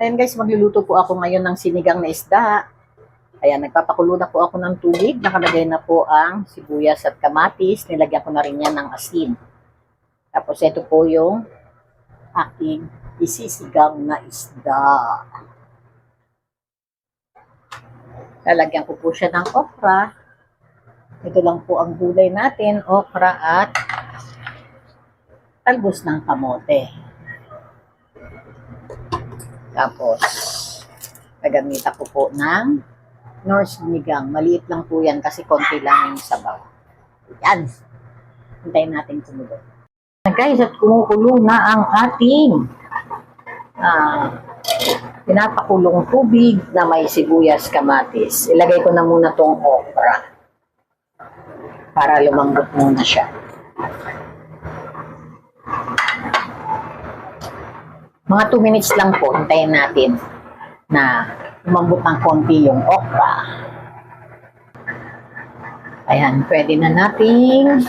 Ayan guys, magluluto po ako ngayon ng sinigang na isda. Ayan, nagpapakulo na po ako ng tubig. Nakalagay na po ang sibuyas at kamatis. Nilagyan ko na rin yan ng asin. Tapos ito po yung aking isisigang na isda. Lalagyan ko po siya ng okra. Ito lang po ang gulay natin, okra at talbos ng kamote. Tapos, nagamitan ko po ng Norse sinigang. Maliit lang po yan kasi konti lang yung sabaw. Yan. Hintayin natin kumulo. Guys, at kumukulo na ang ating ah, pinapakulong tubig na may sibuyas kamatis. Ilagay ko na muna tong okra para lumambot muna siya. Mga 2 minutes lang po, hintayin natin na umambot ng konti yung okra. Ayan, pwede na nating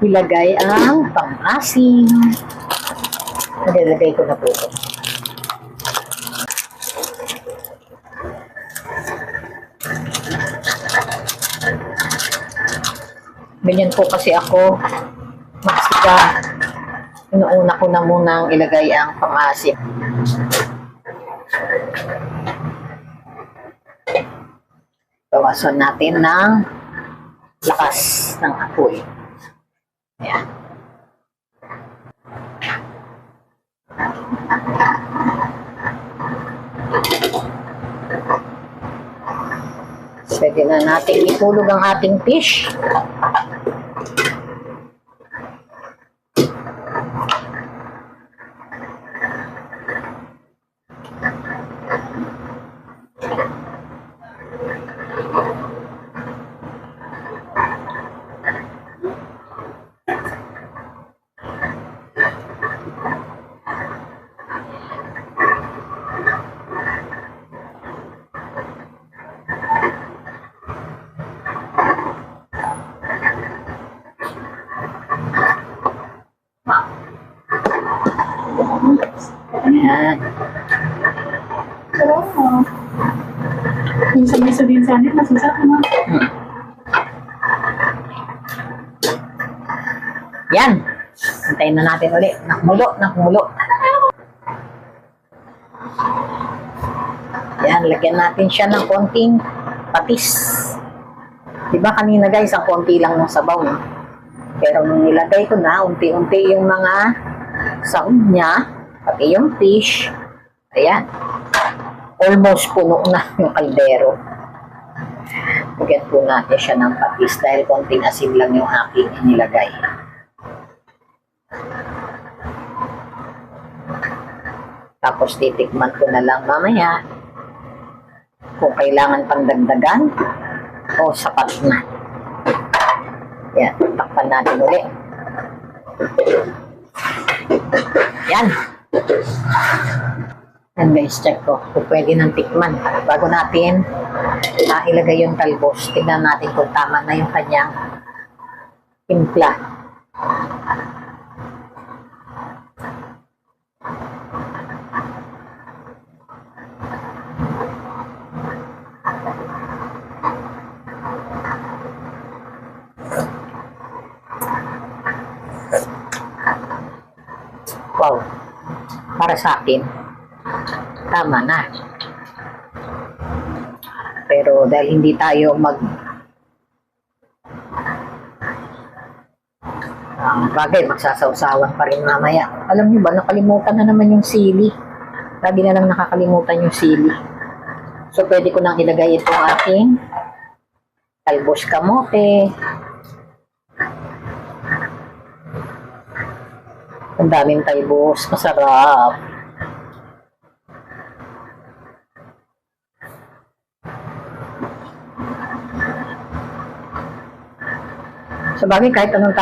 ilagay ang pang-asim. Nilagay ko na po ito. Ganyan po kasi ako magsika. Inuuna ko na munang ilagay ang pang-asim. Bawasan natin ng lakas ng apoy. Ayan. Pwede na natin itulog ang ating fish. Ayan. Oo. Minsan may sabihin sa akin, nasusak mo. Yan. Hintayin na natin ulit. Nakumulo, nakumulo. Yan, lagyan natin siya ng konting patis. Diba kanina guys, ang konti lang ng sabaw. No? Pero nung nilagay ko na, unti-unti yung mga sahog niya, pati yung fish. Ayan. Almost puno na yung kaldero. Lagyan po natin siya ng patis dahil konting asin lang yung aking inilagay. Tapos titikman ko na lang mamaya kung kailangan pang dagdagan o sapat na. Yan, takpan natin ulit. Yan. Yan guys, check ko kung pwede nang tikman. Bago natin uh, ilagay yung talbos, tignan natin kung tama na yung kanyang timpla. Wow. Para sa akin, tama na. Pero dahil hindi tayo mag Ah, bagay, magsasawsawan pa rin mamaya. Alam niyo ba, nakalimutan na naman yung sili. Lagi na lang nakakalimutan yung sili. So, pwede ko nang ilagay itong aking talbos kamote. Ang daming talbos. Masarap. Sa bagay, kahit anong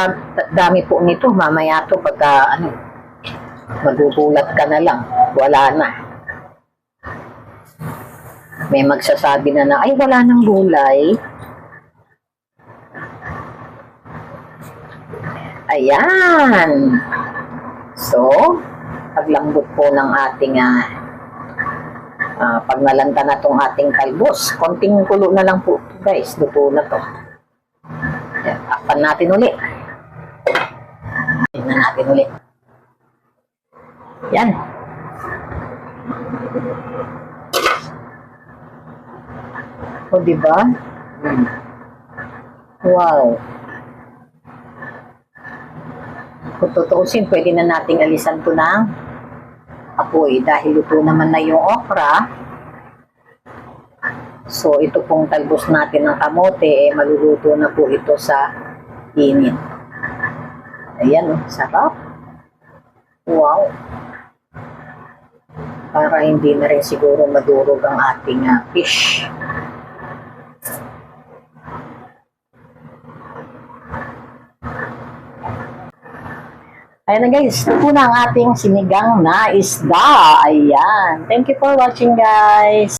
dami po nito, mamaya to pagka, ano, magugulat ka na lang. Wala na. May magsasabi na na, ay, wala nang gulay. Ayan. So, paglambot po ng ating ah, Ah, pag nalanta na tong ating kalbos, konting kulo na lang po guys, luto na to. Yan, takpan natin uli. Tingnan natin uli. Yan. O, di ba? Hmm. Wow. Kung tutuusin, pwede na nating alisan to ng apoy dahil luto naman na yung okra. So, ito pong talbos natin ng kamote, eh, maluluto na po ito sa init. Ayan, oh, sarap. Wow. Para hindi na rin siguro madurog ang ating ah, fish. Ayan na guys, ito na ang ating sinigang na isda. Ayan. Thank you for watching guys.